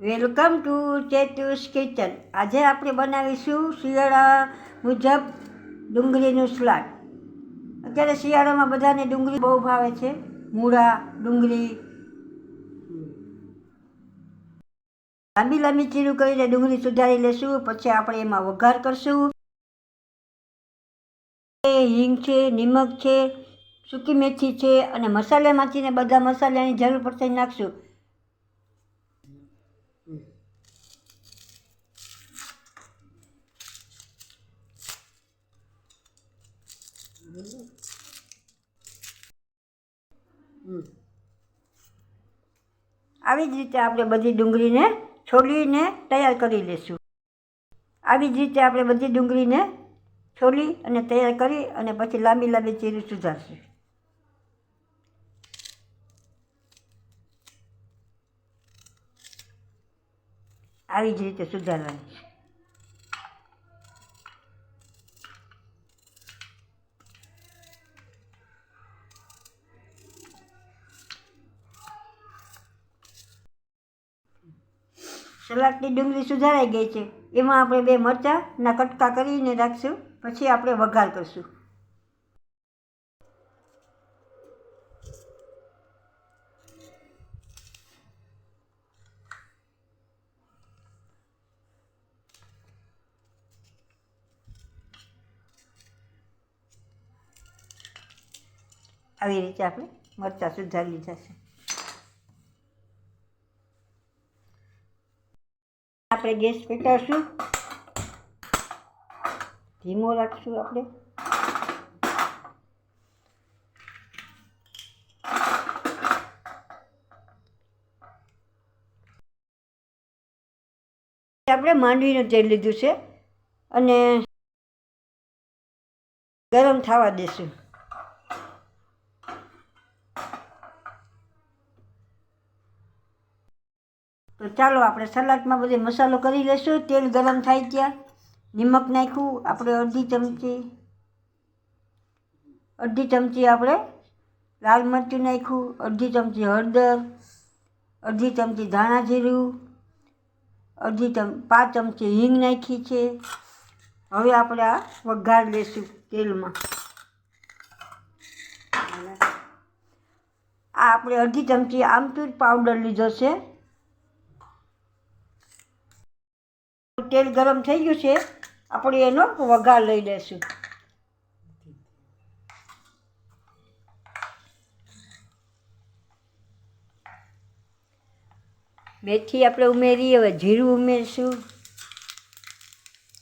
Welcome to ચેતુસ kitchen. આજે આપણે બનાવીશું શિયાળા મુજબ ડુંગળીનું સલાડ. અત્યારે શિયાળામાં બધાને ડુંગળી બહુ ભાવે છે. મૂળા, ડુંગળી. લાંબી લાંબી ચીરું કરીને ડુંગળી સુધારી લેશું, પછી આપણે એમાં વઘાર કરશું. હિંગ છે, નિમક છે, સૂકી મેથી છે, અને મસાલામાંથી ને બધા મસાલાની જરૂર પડશે નાખશું. આવી જ રીતે આપણે બધી ડુંગળીને છોલીને તૈયાર કરી લઈશું આવી જ રીતે આપણે બધી ડુંગળીને છોલી અને તૈયાર કરી અને પછી લાંબી લાંબી ચીરી સુધારશું. આવી જ રીતે સુધારવાની. સલાડની ડુંગળી સુધારાઈ ગઈ છે. એમાં આપણે બે મરચાંના કટકા કરીને રાખશું. પછી આપણે વઘાર કરશું. આવી રીતે આપણે મરચાં સુધારી લીધા છે. આપણે ગેસ પેટાવશું ધીમો રાખશું આપણે. આપણે માંડવીનું તેલ લીધું છે. અને ગરમ થવા દેશું. તો ચાલો આપણે સલાડમાં બધે મસાલો કરી લઈશું તેલ ગરમ થાય ત્યાં. નિમક નાખ્યું, આપણે અડધી ચમચી. અડધી ચમચી આપણે લાલ મરચું નાખ્યું, અડધી ચમચી હળદર, અડધી ચમચી ધાણા જીરું, અડધી ચમ, પાંચ ચમચી હિંગ નાખી છે. હવે આપણે આ વઘાર લઈશું તેલમાં. આ આપણે અડધી ચમચી આમચૂર પાવડર લીધો છે. તેલ ગરમ થઈ ગયું છે, આપણે એનો વઘાર લઈ લઈશું મેથી આપણે ઉમેરીએ, હવે જીરું ઉમેરશું,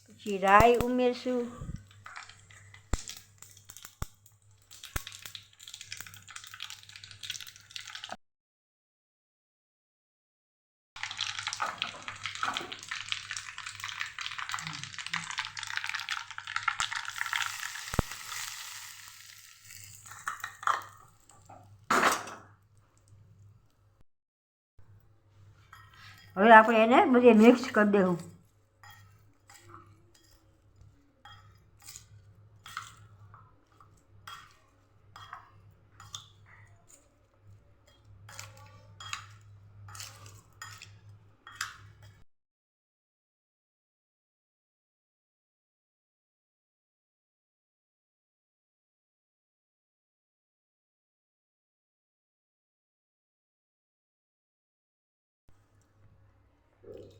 પછી રાઈ ઉમેરશું. હવે આપણે એને બધે મિક્સ કરી દેવું.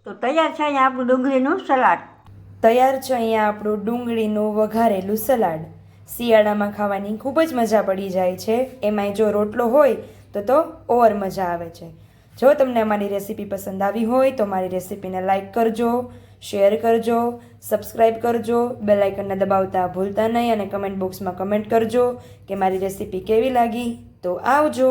તો તૈયાર છે અહીંયા આપણું ડુંગળીનું સલાડ? તૈયાર છે અહીંયા આપણું ડુંગળીનું વઘારેલું સલાડ. શિયાળામાં ખાવાની ખૂબ જ મજા પડી જાય છે. એમાંય જો રોટલો હોય તો તો ઓર મજા આવે છે. જો તમને અમારી રેસીપી પસંદ આવી હોય તો મારી રેસીપીને લાઈક કરજો, શેર કરજો સબસ્ક્રાઈબ કરજો, બેલ આઇકનને દબાવતા ભૂલતા નહીં અને કમેન્ટ બોક્સમાં કમેન્ટ કરજો કે મારી રેસીપી કેવી લાગી. તો આવજો.